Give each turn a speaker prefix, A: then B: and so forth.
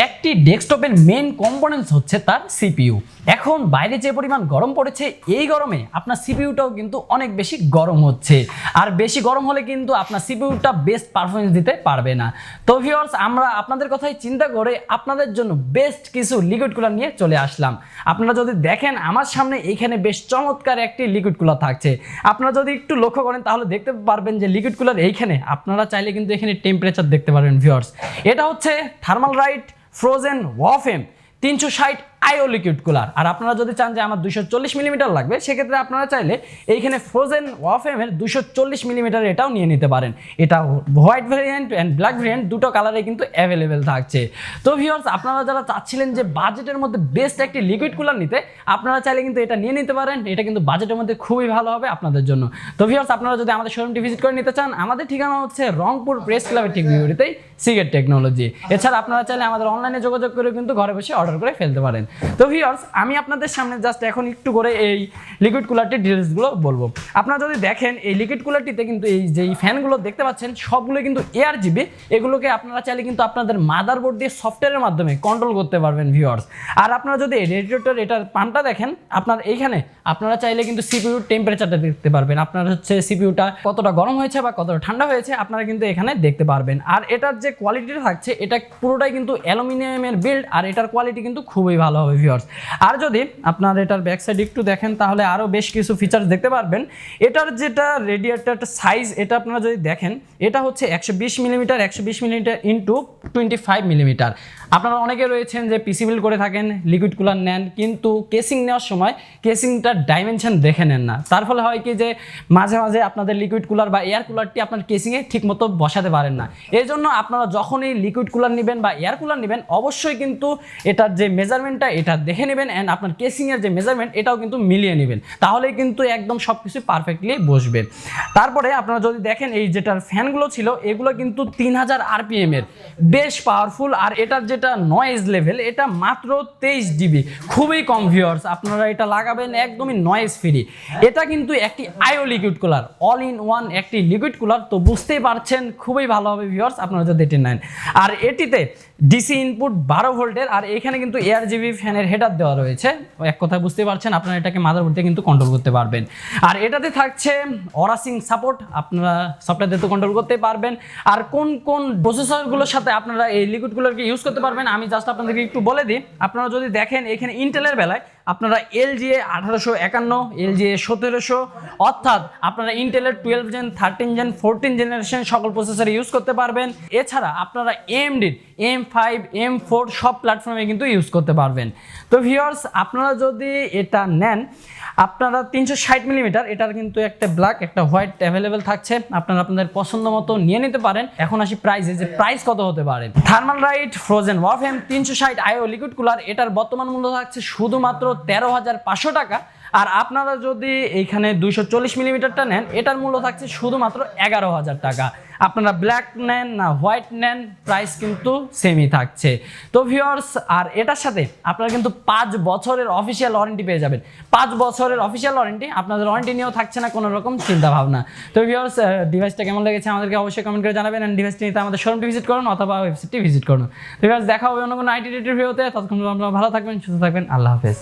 A: এক একটি ডেস্কটপের মেন কম্পোনেন্টস হচ্ছে তার সিপিইউ এখন বাইরে যে পরিমাণ গরম পড়েছে, এই গরমে আপনার সিপিইউটাও কিন্তু অনেক বেশি গরম হচ্ছে। আর বেশি গরম হলে কিন্তু আপনার সিপিইউটা বেস্ট পারফরমেন্স দিতে পারবে না। তো ভিউয়ার্স আমরা আপনাদের কথাই চিন্তা করে আপনাদের জন্য বেস্ট কিছু লিকুইড কুলার নিয়ে চলে আসলাম। আপনারা যদি দেখেন, আমার সামনে এইখানে বেশ চমৎকার একটি লিকুইড কুলার থাকছে। আপনারা যদি একটু লক্ষ্য করেন, তাহলে দেখতে পারবেন যে লিকুইড কুলার এইখানে, আপনারা চাইলে কিন্তু এখানে টেম্পারেচার দেখতে পারবেন ভিউয়ার্স এটা হচ্ছে থার্মাল রাইট ফ্রোজেন ওয়াফেম তিনশো ষাট আইও লিকুইড কুলার। আর আপনারা যদি চান যে আমার দুশো চল্লিশ মিলিমিটার লাগবে, সেক্ষেত্রে আপনারা চাইলে এইখানে ফ্রোজেন ওয়াফেমের দুশো চল্লিশ মিলিমিটার এটাও নিয়ে নিতে পারেন। এটা white variant and black variant দুটো কালারে কিন্তু অ্যাভেলেবেল থাকছে। তো ভিউয়ার্স আপনারা যারা চাচ্ছিলেন যে বাজেটের মধ্যে বেস্ট একটি লিকুইড কুলার নিতে, আপনারা চাইলে কিন্তু এটা নিয়ে নিতে পারেন। এটা কিন্তু বাজেটের মধ্যে খুবই ভালো হবে আপনাদের জন্য। তো ভিউয়ার্স আপনারা যদি আমাদের শোরুমটি ভিজিট করে নিতে চান, আমাদের ঠিকানা হচ্ছে রংপুর প্রেস ক্লাবের ঠিক বিপরীতেই সিগেট টেকনোলজি এছাড়া আপনারা চাইলে আমাদের অনলাইনে যোগাযোগ করে কিন্তু ঘরে বসে অর্ডার করে ফেলতে পারেন। তো ভিউয়ার্স আমি আপনাদের সামনে জাস্ট এখন একটু করে এই লিকুইড কুলারটির ডিটেলসগুলো বলব। আপনারা যদি দেখেন, এই লিকুইড কুলারটিতে কিন্তু এই যে ফ্যানগুলো দেখতে পাচ্ছেন, সবগুলো কিন্তু এয়ার জিবি এগুলোকে আপনারা চাইলে কিন্তু আপনাদের মাদারবোর্ড দিয়ে সফটওয়্যারের মাধ্যমে কন্ট্রোল করতে পারবেন ভিউয়ার্স আর আপনারা যদি রেডিয়েটর এটার পাম্পটা দেখেন, আপনার এইখানে আপনারা চাইলে কিন্তু সিপিইউ টেম্পারেচারটা দেখতে পারবেন। আপনার হচ্ছে সিপিইউটা কতটা গরম হয়েছে বা কতটা ঠান্ডা হয়েছে, আপনারা কিন্তু এখানে দেখতে পারবেন। আর এটার যে কোয়ালিটিটা থাকছে, এটা পুরোটাই কিন্তু অ্যালুমিনিয়ামের বিল্ড আর এটার কোয়ালিটি কিন্তু খুবই ভালো। হবে ভিউয়ার্স আর যদি আপনার এটার ব্যাক সাইড একটু দেখেন, তাহলে আরও বেশ কিছু ফিচার্স দেখতে পারবেন। এটার যেটা রেডিয়েটার সাইজ এটা আপনারা যদি দেখেন, এটা হচ্ছে একশো বিশ মিলিমিটার একশো বিশ millimetre into twenty five millimetre আপনারা অনেকে রয়েছেন যে পিসি বিল করে থাকেন লিকুইড কুলার নেন, কিন্তু কেসিং নেওয়ার সময় কেসিংটার ডাইমেনশন দেখে নেন না। তার ফলে হয় কি যে মাঝে মাঝে আপনাদের লিকুইড কুলার বা এয়ার কুলারটি আপনার কেসিংয়ে ঠিকমতো বসাতে পারেন না। এই জন্য আপনারা যখনই লিকুইড কুলার নেবেন বা এয়ার কুলার নেবেন, অবশ্যই কিন্তু এটার যে মেজারমেন্টটা এটা দেখে নেবেন অ্যান্ড আপনার কেসিংয়ের যে মেজারমেন্ট এটাও কিন্তু মিলিয়ে নেবেন। তাহলে কিন্তু একদম সব কিছু পারফেক্টলি বসবে। তারপরে আপনারা যদি দেখেন, এই যেটার ফ্যানগুলো ছিল, এগুলো কিন্তু তিন হাজার আরপিএম এর। বেশ পাওয়ারফুল আর এটার যেটা নয়েজ লেভেল এটা মাত্র তেইশ ডিবি খুবই কম ভিউয়ার্স আপনারা এটা লাগাবেন একদমই নয়েজ ফ্রি এটা কিন্তু একটি AIO liquid cooler all in one একটি লিকুইড কুলার তো বুঝতেই পারছেন, খুবই ভালো হবে ভিউয়ার্স আপনারা যদি এটি নেন। আর এটিতে ডিসি ইনপুট বারো ভোল্টের আর এখানে কিন্তু এয়ার জিবি ফ্যানের হেডার দেওয়া রয়েছে। এক কথা বুঝতে পারছেন, আপনারা এটাকে মাদারবোর্ড দিয়ে কিন্তু কন্ট্রোল করতে পারবেন। আর এটাতে থাকছে অরাসিং সাপোর্ট আপনারা সফটওয়্যার দিয়ে তো কন্ট্রোল করতে পারবেন। আর কোন কোন প্রসেসরগুলোর সাথে আপনারা এই লিকুইডগুলোকে ইউজ করতে পারবেন, আমি জাস্ট আপনাদেরকে একটু বলে দিই। আপনারা যদি দেখেন, এখানে ইন্টেলের বেলায় আপনারা এল জিএ আঠারোশো একান্ন এল জিএ সতেরোশো, অর্থাৎ আপনারা ইন্টেলের twelve gen thirteen gen fourteen generation সকল প্রসেসর ইউজ করতে পারবেন। এছাড়া আপনারা এমডির এম ফাইভ এম ফোর সব প্ল্যাটফর্মে কিন্তু ইউজ করতে পারবেন। তো ভিউয়ার্স আপনারা যদি এটা নেন, আপনারা তিনশো ষাট মিলিমিটার এটার কিন্তু একটা ব্ল্যাক একটা হোয়াইট অ্যাভেলেবেল থাকছে। আপনারা আপনাদের পছন্দ মতো নিয়ে নিতে পারেন। এখন আসি প্রাইসে যে প্রাইস কত হতে পারে? থার্মাল রাইট ফ্রোজেন ওয়াফেম তিনশো ষাট আইও লিকুইড কুলার এটার বর্তমান মূল্য থাকছে শুধুমাত্র তেরো হাজার পাঁচশো টাকা। আর আপনারা যদি এইখানে দুইশো চল্লিশ মিলিমিটারটা নেন, এটার মূল্য থাকছে শুধুমাত্র এগারো হাজার টাকা। আপনারা ব্ল্যাক নেন না হোয়াইট নেন প্রাইস কিন্তু সেমই থাকছে। তো ভিউয়ার্স আর এটার সাথে আপনারা কিন্তু পাঁচ বছরের অফিসিয়াল ওয়ারেন্টি পেয়ে যাবেন। পাঁচ বছরের অফিসিয়াল ওয়ারেন্টি আপনাদের ওয়ারেন্টি নিয়েও থাকছে না কোনো রকম চিন্তা ভাবনা তো ভিউয়ার্স ডিভাইসটা কেমন লেগেছে আমাদেরকে অবশ্যই কমেন্ট করে জানাবেন অ্যান্ড ডিভাইসটি নিতে আমাদের শোরুমটি ভিজিট করুন অথবা ওয়েবসাইটটি ভিজিট করুন। ভিউয়ার্স দেখা হবে অন্য কোনো আইটি রিলেটেড ভিডিওতে ততক্ষণ আপনারা ভালো থাকবেন, সুস্থ থাকবেন। আল্লাহ হাফেজ।